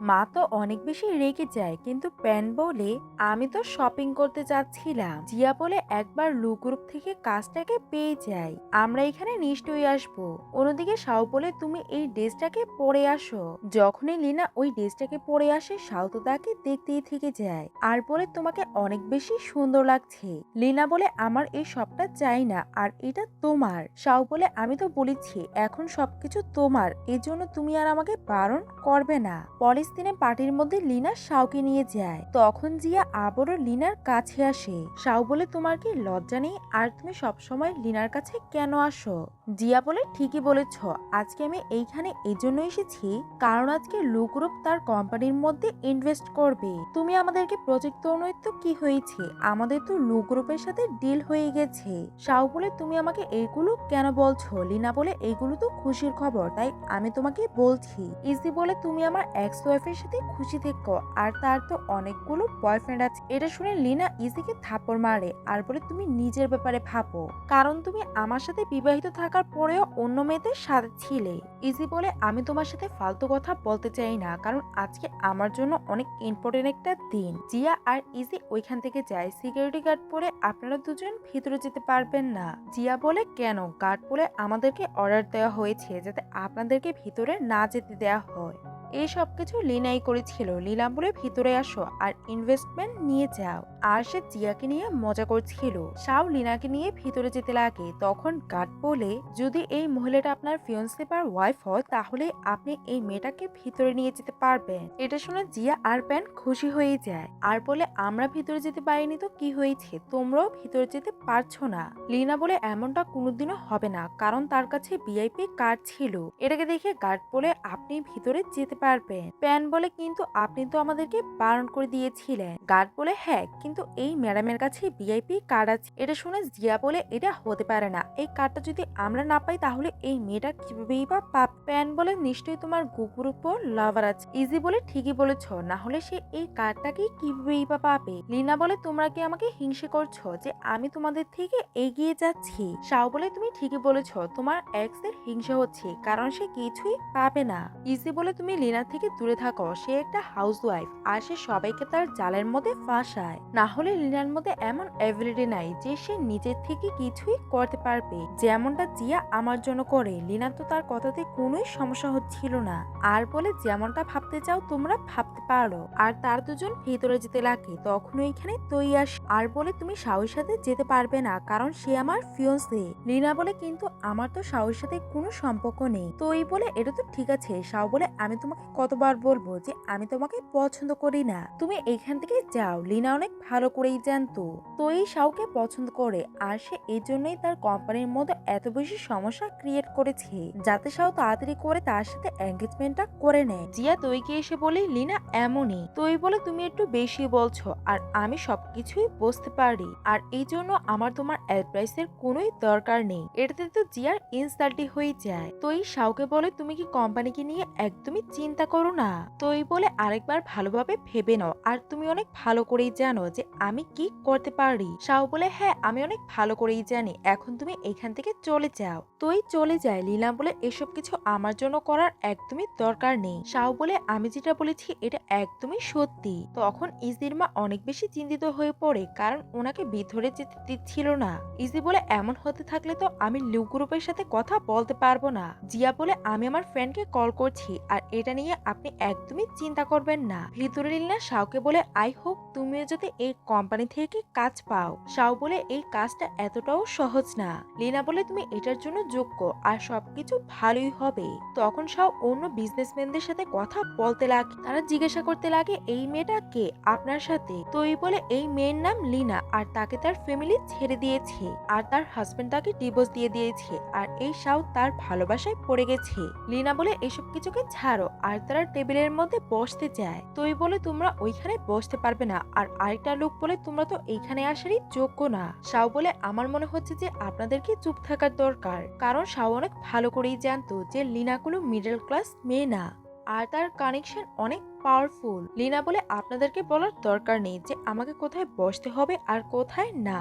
মা তো অনেক বেশি রেগে যায়, কিন্তু প্যান বলে আমি তো শপিং করতে যাচ্ছিলাম। জিয়া বলে একবার লু গ্রুপ থেকে কাজটাকে পেয়ে যাই, আমরা এখানে নিশ্চয়ই আসব। অন্যদিকে সাউ বলে, তুমি এই ড্রেসটাকে পরে আসো। যখনই লিনা ওই ড্রেসটাকে পরে আসে, সাউ তো তাকে দেখতেই থেকে যায়। আর বলে, তোমাকে অনেক বেশি সুন্দর লাগছে। লিনা বলে, আমার এই সবটা চাই না, আর এটা তোমার। সাউ বলে, আমি তো বলেছি, এখন সবকিছু তোমার, এজন্য তুমি আর আমাকে বারণ করবে না। পরের দিনে পার্টির মধ্যে লিনা শাওকে নিয়ে যায়। তখন জিয়া আবারও লিনার কাছে আসে। শাও বলে, তোমার কি লজ্জা নেই? আর তুমি সবসময় লিনার কাছে কেন আসো? জিয়া বলে, ঠিকই বলেছ। আজকে আমি এইখানে এই জন্য এসেছি কারণ আজকে লু তার কোম্পানির মধ্যে ইনভেস্ট করবে। তুমি আমাদেরকে প্রজেক্ট তো কি হয়েছে? আমাদের তো লু সাথে ডিল হয়ে গেছে শাও বলে, তুমি আমাকে এইগুলো কেন বলছো? লিনা বলে এইগুলো তো খুশির খবর। তাই আমি তোমাকে বলছি। ইজি বলে, তুমি আমার এক্স ওয়াইফের সাথে খুশি থেকো, আর তার তো অনেকগুলো বয়ফ্রেন্ড আছে। এটা শুনে লিনা ইজিকে থাপড় মারে আর বলে, তুমি নিজের ব্যাপারে ভাবো। কারণ তুমি আমার সাথে বিবাহিত থাকার পরেও অন্য মেয়েদের সাথে ছিলে। ইজি বলে, আমি তোমার সাথে ফালতু কথা বলতে চাই না। কারণ আজকে আমার জন্য অনেক ইম্পর্টেন্ট একটা দিন। জিয়া আর ইজি ওইখান থেকে যায়। সিকিউরিটি গার্ড পরে আপনারা দুজন ভিতরে যেতে পারবেন না। জিয়া বলে, কেন? গার্ড বলে, আমাদেরকে অর্ডার দেওয়া হয়েছে যাতে আপনাদেরকে ভিতরে না যেতে দেওয়া হয়। এই সব কিছু লিনাই করেছিল। লীলা বলে ভিতরে আসো আর ইনভেস্টমেন্ট নিয়ে যাও। আর সে জিয়াকে নিয়ে মজা করছিল। সাও লিনাকে নিয়ে ভিতরে যেতে লাগে। তখন গার্ড বলে, যদি এই মহিলাটা আপনার ফিয়ন্সে বা ওয়াইফ হয়, তাহলে আপনি এই মেয়েটাকে ভিতরে নিয়ে যেতে পারবেন। এটা শুনে জিয়া আর প্যান খুশি হয়ে যায়। আর বলে, আমরা ভিতরে যেতে পারিনি তো কি হয়েছে? তোমরাও ভিতরে যেতে পারছ না। লিনা বলে, এমনটা কোনোদিনও হবে না। কারণ তার কাছে ভিআইপি কার্ড ছিল। এটাকে দেখে গার্ড বলে, আপনি ভিতরে যেতে পারবেন। প্যান বলে কিন্তু আপনি তো আমাদেরকে বারণ করে দিয়েছিলেন। গার্ড বলে হ্যাঁ কিন্তু এই ম্যাডামের কাছে ভিআইপি কার্ড আছে। এটা শুনে জিয়া বলে এটা হতে পারে না। এই কার্ডটা যদি আমরা না পাই তাহলে এই মেয়েটা কিভাবেই বা পাপ। প্যান বলে নিশ্চয়ই তোমার গুপুর উপর লাভার আছে। ইজি বলে ঠিকই বলেছ না হলে সে এই কার্ডটাকে কিভাবেই বা পাবে? লিনা বলে, তোমরা কি আমাকে হিংসে করছ যে আমি তোমাদের থেকে এগিয়ে যাচ্ছি? সাও বলে, তুমি ঠিকই বলেছ, তোমার এক্সের হিংসা হচ্ছে, কারণ সে কিছুই পাবে না। ইজি বলে, তুমি লিনা থেকে দূরে থাকো সে একটা হাউস ওয়াইফ আর সে সবাইকে তার জালের মধ্যে ফাঁসায়। না হলে লিনার মধ্যে এমন এবিলিটি নাই যে সে নিজের থেকে কিছুই করতে পারবে। যেমনটা জিয়া আমার জন্য করে, লিনা তো তার কথাতে কোনোই সমস্যা হচ্ছিল না। আর বলে যেমনটা ভাবতে চাও তোমরা ভাবতে পারো। আর তার দুজন ভিতরে যেতে লাগে তখন ওইখানে তৈ আস আর বলে তুমি সাউর সাথে যেতে পারবে না, কারণ সে আমার ফিয়ন্সে। লিনা বলে, কিন্তু আমার তো সাউর সাথে কোনো সম্পর্ক নেই। তো বলে, এটা তো ঠিক আছে। সাউ বলে, আমি তোমাকে কতবার বলব যে আমি তোমাকে পছন্দ করি না। তুমি এখান থেকে যাও, লিনা অনেক ভালো করেই জানতো। তো এই সাউকে পছন্দ করে আর সে এই জন্যই তার কোম্পানির মধ্যে এত বেশি সমস্যা ক্রিয়েট করেছে, যাতে সাউ তাড়াতাড়ি করে তার সাথে এঙ্গেজমেন্টটা করে নেয়। জিয়া তৈকে এসে বলে, লিনা, এমনই। তৈ বলে, তুমি একটু বেশি বলছো আর আমি সবকিছুই বুঝতে পারি। আর এই জন্য আমার তোমার অ্যাডভাইসের কোনোই দরকার নেই। এটাতে তো জিয়ার ইনসাল্টি হয়ে যায়। তৈ সাউকে বলে, তুমি কি কোম্পানিকে নিয়ে একদমই চিন্তা করো না। তৈ বলে আরেকবার ভালোভাবে ভেবে নাও। আর তুমি অনেক ভালো করেই জানো যে আমি কি করতে পারি। সাউ বলে হ্যাঁ আমি অনেক ভালো করেই জানি। এখন তুমি এখান থেকে চলে যাও। তৈ চলে যায়। লীলা বলে, এসব কিছু আমার জন্য করার একদমই দরকার নেই। সাউ বলে, আমি যেটা বলেছি, এটা একদমই সত্যি। তখন ইজির মা অনেক বেশি চিন্তিত হয়ে পড়ে, কারণ ওনাকে ভিতরে যেতে দিচ্ছিল না। ইজি বলে, এমন হতে থাকলে তো আমি লু গ্রুপের সাথে কথা বলতে পারব না। জিয়া বলে, আমি আমার ফ্রেন্ডকে কল করছি, আর এটা নিয়ে আপনি একদমই চিন্তা করবেন না। ভিতরে লীনা শাওকে বলে, আই হোপ তুমিও যদি এই কোম্পানি থেকে কাজ পাও। শাও বলে, এই কাজটা এতটাও সহজ না। লীনা বলে, তুমি এটার জন্য যোগ্য আর সবকিছু ভালোই হবে। তখন শাও অন্য বিজনেসম্যানদের সাথে কথা বলতে লাগে, তারা জিজ্ঞাসা করতে লাগে, এই মেয়েটা কে? আপনার সাথে। তো বলে, এই মেয়ের নাম লিনা আর তাকে তার ফ্যামিলি ছেড়ে দিয়েছে আর তার হাজবেন্ড তাকে ডিভোর্স দিয়ে দিয়েছে আর এই শাও তার ভালোবাসায় পড়ে গেছে। লিনা বলে, এসব কিছুকে ছাড়ো আর তারা টেবিলের মধ্যে বসতে চায়। তুই বলে, তোমরা ওইখানে বসতে পারবে না। আর আরেকটা লোক বলে, তোমরা তো এইখানে আসারই যোগ্য না। শাও বলে, আমার মনে হচ্ছে যে আপনাদেরকে চুপ থাকার দরকার। কারণ শাও অনেক ভালো করেই জানতো যে লিনা কোনো মিডল ক্লাস মেয়ে না। আর তার কানেকশন অনেক পাওয়ারফুল। লিনা বলে, আপনাদেরকে বলার দরকার নেই যে আমাকে কোথায় বসতে হবে আর কোথায় না।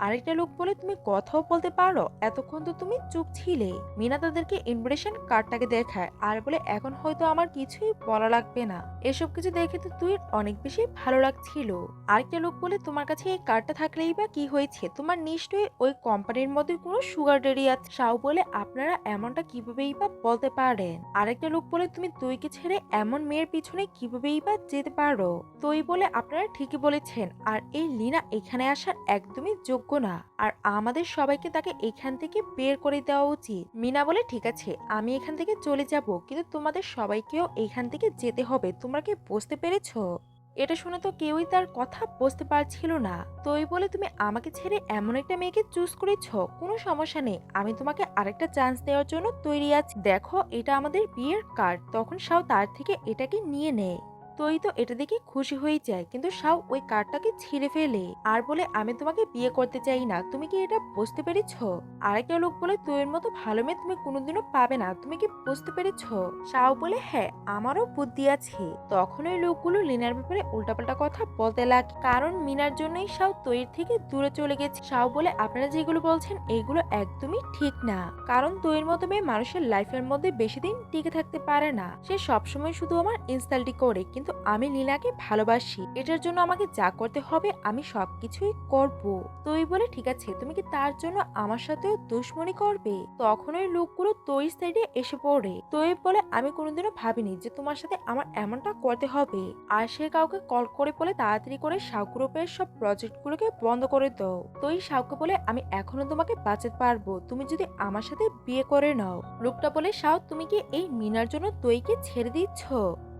আরেকটা লোক বলে তুমি কথাও বলতে পারো। এতক্ষণ তো তুমি চুপ ছিলে। মিনা তাদেরকে ইনভিটেশন কার্ডটাকে দেখায় আর বলে, এখন হয়তো আমার কিছুই বলা লাগবে না। এসব কিছু দেখে তো তুই অনেক বেশি ভালো লাগছিল। আরেকটা লোক বলে, তোমার কাছে এই কার্ডটা থাকলেই বা কি হয়েছে? তোমার নিশ্চয়ই ওই কোম্পানির মধ্যে কোনো সুগার ডেরি আছে। সাউ বলে, আপনারা এমনটা কিভাবেই বা বলতে পারেন? আরেকটা লোক বলে, তুমি তুইকে ছেড়ে এমন মেয়ের পিছনে কিভাবেই বা যেতে পারো? তুই বলে, আপনারা ঠিকই বলেছেন। আর এই লিনা এখানে আসার একদমই যোগ্য না। আর আমাদের সবাইকে তাকে এখান থেকে বের করে দেওয়া উচিত। মিনা বলে, ঠিক আছে, আমি এখান থেকে চলে যাব, কিন্তু তোমাদের সবাইকেও এখান থেকে যেতে হবে। তোমরা কি বুঝতে পেরেছ? এটা শুনে তো কেউই তার কথা বুঝতে পারছিল না। তো এই বলে, তুমি আমাকে ছেড়ে এমন একটা মেয়েকে চুজ করেছ? কোনো সমস্যা নেই। আমি তোমাকে আরেকটা চান্স দেওয়ার জন্য তৈরি আছি। দেখো, এটা আমাদের বিয়ের কার্ড তখন সাও তার থেকে এটাকে নিয়ে নেয়। তোই তো এটা দেখে খুশি হয়ে যায়। কিন্তু সাও ওই কার্ডটাকে ছিঁড়ে ফেলে আর বলে, আমি তোমাকে বিয়ে করতে চাই না। তুমি কি এটা বুঝতে পেরেছ? আরেকটা লোক বলে, তোর মতো ভালো মেয়ে তুমি কোনোদিনও পাবে না। তুমি কি বুঝতে পেরেছ? সাও বলে হ্যাঁ আমারও বুদ্ধি আছে। তখন ওই লোকগুলো লিনার ব্যাপারে উল্টাপাল্টা কথা বলতে লাগে কারণ মিনার জন্যই সাও তৈর থেকে দূরে চলে গেছে। সাও বলে, আপনারা যেগুলো বলছেন, এগুলো একদমই ঠিক না। কারণ তৈর মতো মেয়ে মানুষের লাইফের মধ্যে বেশি দিন টিকে থাকতে পারে না। সে সবসময় শুধু আমার ইনস্টালটি করে। কিন্তু আমি লীলাকে ভালোবাসি। এটার জন্য আমাকে যা করতে হবে আমি সবকিছুই করব। তুই বলে, ঠিক আছে, তুমি কি তার জন্য আমার সাথেও দুশ্মনী করবে? তখন ওই লোকগুলো তোর সাইডে এসে পড়ে। তুই বলে, আমি কোনোদিনও ভাবিনি যে তোমার সাথে আমার এমনটা করতে হবে। আর সে কাউকে কল করে বলে তাড়াতাড়ি করে শাউ গ্রুপের সব প্রজেক্টগুলোকে বন্ধ করে দাও। তুই শাউকে বলে, আমি এখনও তোমাকে বাঁচাতে পারব। তুমি যদি আমার সাথে বিয়ে করে নাও। লোকটা বলে শাও তুমি কি এই মিনার জন্য তৈকে ছেড়ে দিচ্ছ?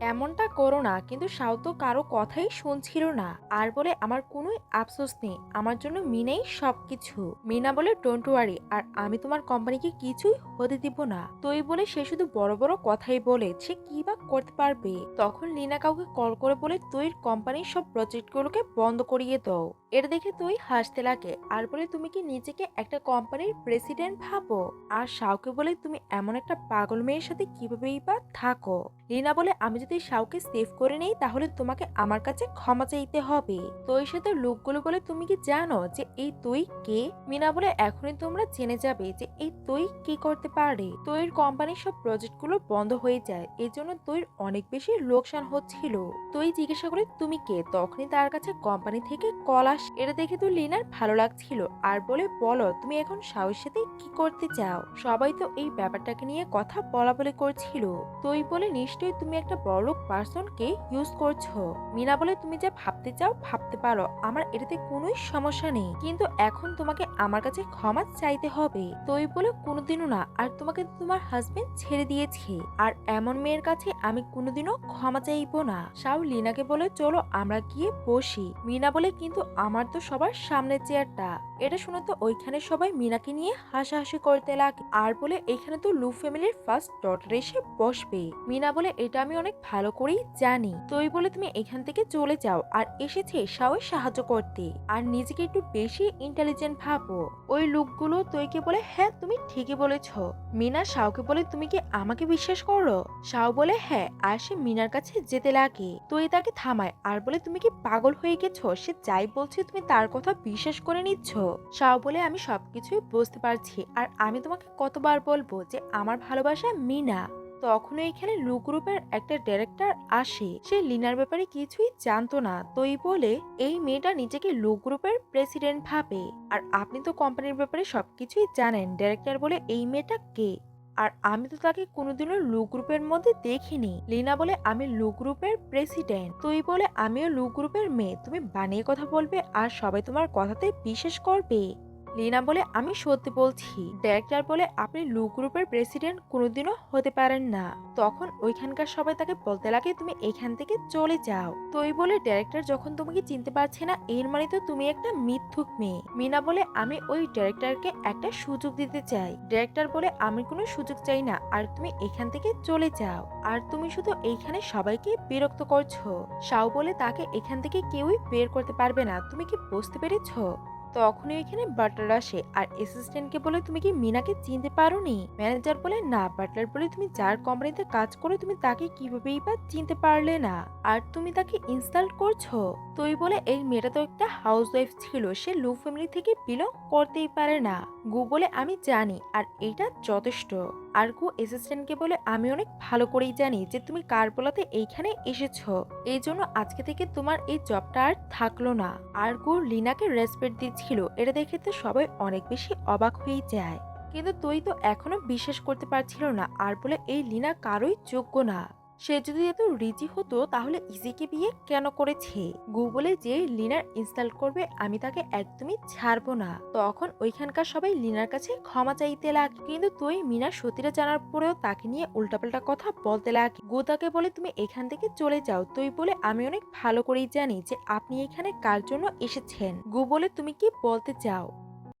এমনটা করো না, কিন্তু সাউ তো কারও কথাই শুনছিল না। আর বলে আমার কোনো আফসোস নেই, আমার জন্য মিনেই সবকিছু। মিনা বলে ডোন্ট ওয়ারি আর আমি তোমার কোম্পানিকে কিছুই হতে দিব না। তুই বলে, সে শুধু বড় বড় কথাই বলে, সে কি বা করতে পারবে? তখন লিনা কাউকে কল করে বলে, তুই কোম্পানির সব প্রজেক্টগুলোকে বন্ধ করিয়ে দাও। এটা দেখে তুই হাসতে লাগে। আর বলে, তুমি কি নিজেকে একটা কোম্পানির প্রেসিডেন্ট ভাবো? আর শাওকে বলে, তুমি এমন একটা পাগল মেয়ের সাথে কিভাবেই বা থাকো? লিনা বলে, আমি যদি শাওকে সেভ করে নেই, তাহলে তোমাকে আমার কাছে ক্ষমা চাইতে হবে। তোর সাথে লোকগুলো বলে, তুমি কি জানো যে এই তুই কে? মিনা বলে, এখনই তোমরা জেনে যাবে যে এই তুই কি করতে পারে। তোর কোম্পানির সব প্রজেক্টগুলো বন্ধ হয়ে যায়। এই জন্য তোর অনেক বেশি লোকসান হচ্ছিল। তুই জিজ্ঞাসা করে, তুমি কে? তখনই তার কাছে কোম্পানি থেকে কল আস এটা দেখে তো লিনার ভালো লাগছিল। আর বলে, বলো, তুমি এখন সাহস সাথে কি করতে চাও? সবাই তো এই ব্যাপারটাকে নিয়ে কথা বলা বলে করছিল। তুই বলে, নিশ্চয়ই তুমি একটা বড় পার্সনকে ইউজ করছ। মিনা বলে, তুমি যা ভাবতে চাও, ভাবতে পারো। আমার এটাতে কোনোই সমস্যা নেই। কিন্তু এখন তোমাকে আমার কাছে ক্ষমা চাইতে হবে। তুই বলে, কোনোদিনও না। আর তোমাকে তোমার হাজবেন্ড ছেড়ে দিয়েছে। আর এমন মেয়ের কাছে আমি কোনোদিনও ক্ষমা চাইব না। সাউ লিনাকে বলে, চলো, আমরা গিয়ে বসি। মিনা বলে, কিন্তু আমার তো সবার সামনের চেয়ারটা। এটা শুনে তো ওইখানে সবাই মিনাকে নিয়ে হাসাহাসি করতে লাগে। আর বলে, এখানে তো লু ফ্যামিলির ফার্স্ট ডটার এসে বসবে। মিনা বলে, এটা আমি অনেক ভালো করেই জানি। তুই বলে তুমি এখান থেকে চলে যাও আর এসেছে সাওয়ে সাহায্য করতে। আর নিজেকে একটু বেশি ইন্টেলিজেন্ট ভাবো। ওই লোকগুলো তুইকে বলে হ্যাঁ তুমি ঠিকই বলেছ। মিনা শাওকে বলে, তুমি কি আমাকে বিশ্বাস করো? শাও বলে হ্যাঁ। আর সে মিনার কাছে যেতে লাগে। তুই তাকে থামায়। আর বলে, তুমি কি পাগল হয়ে গেছো? সে যাই বলছে, তুমি তার কথা বিশ্বাস করে নিচ্ছ? শাও বলে, আমি সবকিছুই বুঝতে পারছি। আর আমি তোমাকে কতবার বলব যে, আমার ভালোবাসা মিনা। তখনও এখানে লু গ্রুপের একটা ডিরেক্টর আসে। সে লিনার ব্যাপারে কিছুই জানতো না। তোই বলে এই মেয়েটা নিজেকে লু গ্রুপের প্রেসিডেন্ট ভাবে। আর আপনি তো কোম্পানির ব্যাপারে সবকিছুই জানেন। ডিরেক্টর বলে এই মেয়েটা কে? আর আমি তো তাকে কোনোদিনও লু গ্রুপের মধ্যে দেখিনি। লিনা বলে, আমি লু গ্রুপের প্রেসিডেন্ট তুই বলে, আমিও লু গ্রুপের মেয়ে। তুমি বানিয়ে কথা বলবে আর সবাই তোমার কথাতে বিশ্বাস করবে। লিনা বলে, আমি সত্যি বলছি ডাইরেক্টর বলে আপনি লু গ্রুপের প্রেসিডেন্ট কোনোদিনও হতে পারেন না। তখন ওইখানকার সবাই তাকে বলতে লাগে, তুমি এখান থেকে চলে যাও। তো ওই বলে ডাইরেক্টর যখন তোমাকে চিনতে পারছে না, এর মানে তো তুমি একটা মিথ্যুক মেয়ে। মিনা বলে, আমি ওই ডাইরেক্টরকে একটা সুযোগ দিতে চাই। ডাইরেক্টর বলে, আমি কোনো সুযোগ চাই না, আর তুমি এখান থেকে চলে যাও। আর তুমি শুধু এইখানে সবাইকে বিরক্ত করছ। সাউ বলে, তাকে এখান থেকে কেউই বের করতে পারবে না। তুমি কি বুঝতে পেরেছ? তখনই এখানে বাটলার আসে। আর অ্যাসিস্ট্যান্টকে বলে তুমি কি মিনাকে চিনতে পারো নি ম্যানেজার বলে, না বাটলার বলে তুমি যার কোম্পানিতে কাজ করো, তুমি তাকে কিভাবেই বা চিনতে পারলে না। আর তুমি তাকে ইনস্টল করছ? তুই বলে, এই মেয়েটা তো একটা হাউস ওয়াইফ ছিল, সে লো ফ্যামিলি থেকে বিলং করতেই পারে না। গু বলে, আমি জানি, আর এইটা যথেষ্ট। আর গু অ্যাসিস্ট্যান্টকে বলে, আমি অনেক ভালো করেই জানি যে তুমি কার বলাতে এইখানে এসেছ। এই জন্য আজকে থেকে তোমার এই জবটা আর থাকল না। আর গু লিনাকে রেসপেক্ট দিচ্ছিল। এটা দেখে তো সবাই অনেক বেশি অবাক হয়েই যায়। কিন্তু তুই তো এখনও বিশ্বাস করতে পারছিল না। আর বলে, এই লিনা কারোই যোগ্য না। সে যদি এত রিজি হতো, তাহলে ইজিকে বিয়ে কেন করেছে? গুগলে যে লিনার ইনস্টল করবে, আমি তাকে একদমই ছাড়বো না। তখন ওইখানকার সবাই লিনার কাছে ক্ষমা চাইতে লাগ কিন্তু তুই মিনার সতীরা জানার পরেও তাকে নিয়ে উল্টাপাল্টা কথা বলতে লাগ গু তাকে বলে, তুমি এখান থেকে চলে যাও। তুই বলে, আমি অনেক ভালো করেই জানি যে আপনি এখানে কার জন্য এসেছেন। গু বলে তুমি কি বলতে চাও?